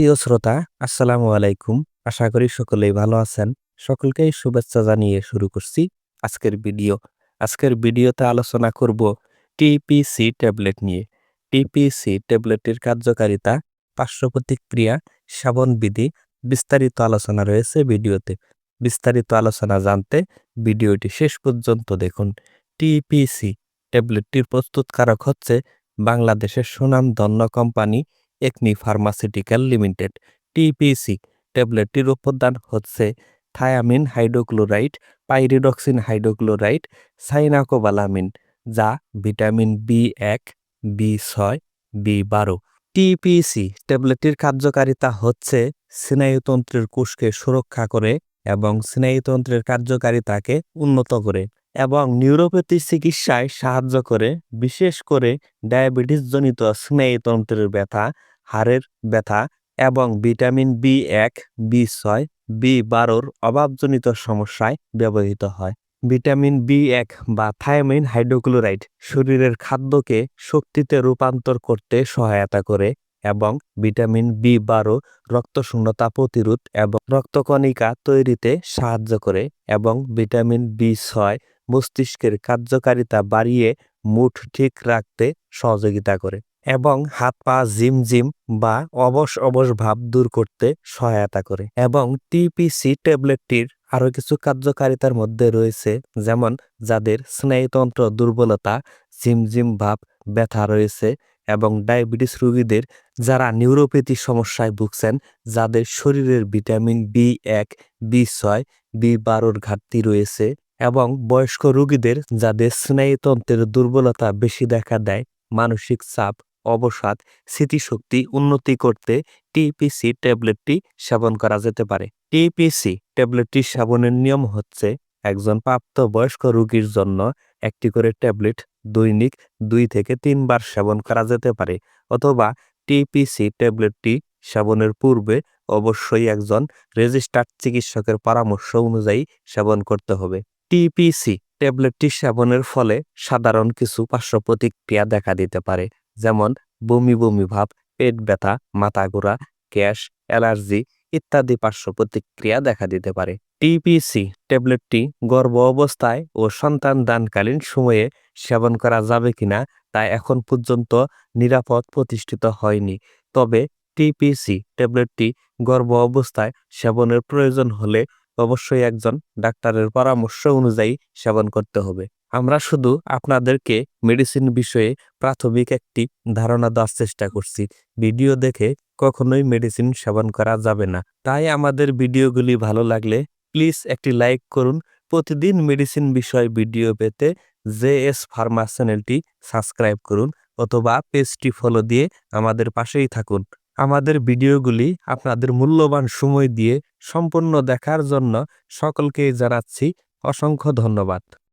প্রিয় শ্রোতা, আসসালামু আলাইকুম। আশা করি সকলেই ভালো আছেন। সকলকেই শুভেচ্ছা জানিয়ে শুরু করছি আজকের ভিডিও। আজকের ভিডিওতে আলোচনা করব টিপিসি ট্যাবলেট নিয়ে। টিপিসি ট্যাবলেটের কার্যকারিতা, পার্শ্ব প্রতিক্রিয়া সেবন বিধি বিস্তারিত আলোচনা রয়েছে ভিডিওতে। বিস্তারিত আলোচনা জানতে ভিডিওটি শেষ পর্যন্ত দেখুন। টিপিসি ট্যাবলেটটির প্রস্তুতকারক হচ্ছে বাংলাদেশের সুনামধন্য কোম্পানি একনি ফার্মাসিউটিক্যাল লিমিটেড টিপিসি ট্যাবলেটটির উপাদান হচ্ছে thiamine hydrochloride pyridoxine hydrochloride cyanocobalamin যা ভিটামিন বি এক বি ছয় বি বারো টিপিসি ট্যাবলেটটির কার্যকারিতা হচ্ছে স্নায়ুতন্ত্রের কোষকে সুরক্ষা করে এবং স্নায়ুতন্ত্রের কার্যকারিতাকে উন্নত করে এবং নিউরোপ্যাথি চিকিৎসায় সাহায্য করে, বিশেষ করে ডায়াবেটিসজনিত স্নায়ুতন্ত্রের ব্যথা হাড়ের ব্যথা এবং ভিটামিন বি এক, বি ছয়, বি বারোর অভাবজনিত সমস্যায় ব্যবহৃত হয়। ভিটামিন বি এক বা থায়ামিন হাইড্রোক্লোরাইড শরীরের খাদ্যকে শক্তিতে রূপান্তর করতে সহায়তা করে এবং ভিটামিন বি বারো রক্তশূন্যতা প্রতিরোধ এবং রক্তকণিকা তৈরিতে সাহায্য করে এবং ভিটামিন বি ছয় মস্তিষ্কের কার্যকারিতা বাড়িয়ে মুঠ ঠিক রাখতে সহযোগিতা করে। এবং হাত পা জিম জিম বা অবশ অবশ ভাব দূর করতে সহায়তা করে। এবং টিপিসি ট্যাবলেটটির আরও কিছু কার্যকারিতার মধ্যে রয়েছে, যেমন যাদের স্নায়ুতন্ত্র দুর্বলতা, ঝিমঝিম ভাব, ব্যথা রয়েছে এবং ডায়াবেটিস রোগীদের যারা নিউরোপ্যাথি সমস্যায় ভুগছেন, যাদের শরীরের ভিটামিন বি এক, বি ছয়, বি বারোর ঘাটতি রয়েছে এবং বয়স্ক রোগীদের যাদের স্নায়ুতন্ত্রের দুর্বলতা বেশি দেখা দেয়, মানসিক চাপ অবসাদ স্মৃতিশক্তি উন্নতি করতে টিপিসি ট্যাবলেটটি সেবন করা যেতে পারে। টিপিসি ট্যাবলেটটি সেবনের নিয়ম হচ্ছে একজন প্রাপ্তবয়স্ক রোগীর জন্য একটি করে ট্যাবলেট দৈনিক দুই থেকে তিনবার সেবন করা যেতে পারে, অথবা টিপিসি ট্যাবলেটটি সেবনের পূর্বে অবশ্যই একজন রেজিস্টার্ড চিকিৎসকের পরামর্শ অনুযায়ী সেবন করতে হবে। টিপিসি ট্যাবলেটটি সেবনের ফলে সাধারণ কিছু পার্শ্ব প্রতিক্রিয়া দেখা দিতে পারে। যেমন বমি বমি ভাব, পেট ব্যথা, মাথা ঘোরা, গ্যাস, অ্যালার্জি ইত্যাদি পার্শ্ব প্রতিক্রিয়া দেখা দিতে পারে। টিপিসি ট্যাবলেটটি গর্ভ অবস্থায় ও সন্তান দানকালীন সময়ে সেবন করা যাবে কিনা তা এখন পর্যন্ত নিরাপদ প্রতিষ্ঠিত হয়নি। তবে টিপিসি ট্যাবলেটটি গর্ভ অবস্থায় সেবনের প্রয়োজন হলে অবশ্যই একজন ডাক্তারের পরামর্শ অনুযায়ী সেবন করতে হবে। আমরা শুধু আপনাদেরকে মেডিসিন বিষয়ে প্রাথমিক একটি ধারণা দেওয়ার চেষ্টা করছি। ভিডিও দেখে কখনোই মেডিসিন সেবন করা যাবে না। তাই আমাদের ভিডিওগুলি ভালো লাগলে প্লিজ একটি লাইক করুন। প্রতিদিন মেডিসিন বিষয় ভিডিও পেতে জে এস ফার্মা চ্যানেলটি সাবস্ক্রাইব করুন অথবা পেজটি ফলো দিয়ে আমাদের পাশেই থাকুন। আমাদের ভিডিওগুলি আপনাদের মূল্যবান সময় দিয়ে সম্পূর্ণ দেখার জন্য সকলকে জানাচ্ছি অসংখ্য ধন্যবাদ।